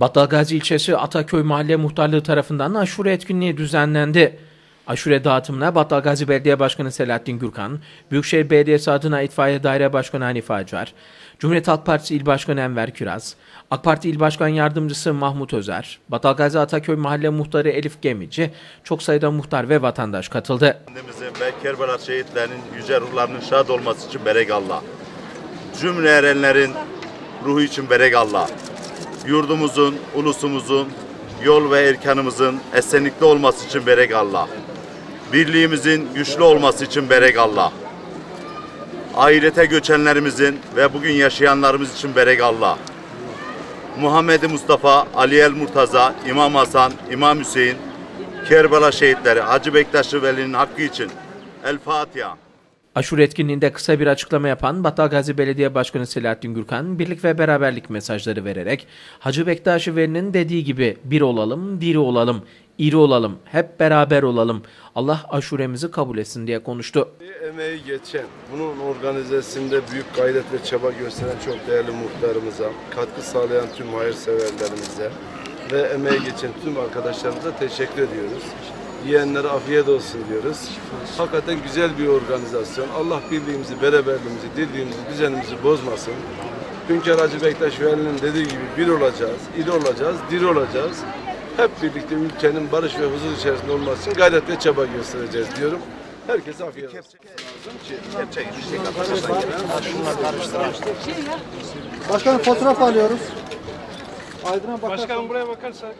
Battalgazi ilçesi Ataköy Mahalle Muhtarlığı tarafından aşure etkinliği düzenlendi. Aşure dağıtımına Battalgazi Belediye Başkanı Selahattin Gürkan, Büyükşehir Belediyesi adına İtfaiye Daire Başkanı Hanife Acar, Cumhuriyet Halk Partisi İl Başkanı Enver Kiraz, AK Parti İl Başkan Yardımcısı Mahmut Özer, Battalgazi Ataköy Mahalle Muhtarı Elif Gemici, çok sayıda muhtar ve vatandaş katıldı. Efendimizin ve Kerbela şehitlerinin yüce ruhlarının şad olması için berek Allah. Cümle erenlerin ruhu için berek Allah. Yurdumuzun, ulusumuzun, yol ve erkanımızın esenlikli olması için berek Allah. Birliğimizin güçlü olması için berek Allah. Ahirete göçenlerimizin ve bugün yaşayanlarımız için berek Allah. Muhammed Mustafa, Ali El Murtaza, İmam Hasan, İmam Hüseyin, Kerbela şehitleri Hacı Bektaşlı Veli'nin hakkı için El Fatiha. Aşure etkinliğinde kısa bir açıklama yapan Battalgazi Belediye Başkanı Selahattin Gürkan, birlik ve beraberlik mesajları vererek Hacı Bektaş Veli'nin dediği gibi bir olalım, diri olalım, iri olalım, hep beraber olalım. Allah aşuremizi kabul etsin diye konuştu. Emeği geçen, bunun organizasında büyük gayret ve çaba gösteren çok değerli muhtarımıza, katkı sağlayan tüm hayırseverlerimize ve emeği geçen tüm arkadaşlarımıza teşekkür ediyoruz. Yiyenlere afiyet olsun diyoruz. Hakikaten güzel bir organizasyon. Allah birliğimizi, beraberliğimizi, dirliğimizi, düzenimizi bozmasın. Hünkar Hacı Bektaş Veli'nin dediği gibi bir olacağız, iri olacağız, diri olacağız. Hep birlikte ülkenin barış ve huzur içerisinde olması için gayret ve çaba göstereceğiz diyorum. Herkese afiyet olsun. Başkanım fotoğraf alıyoruz. Aydın'a. Başkanım buraya bakarsak.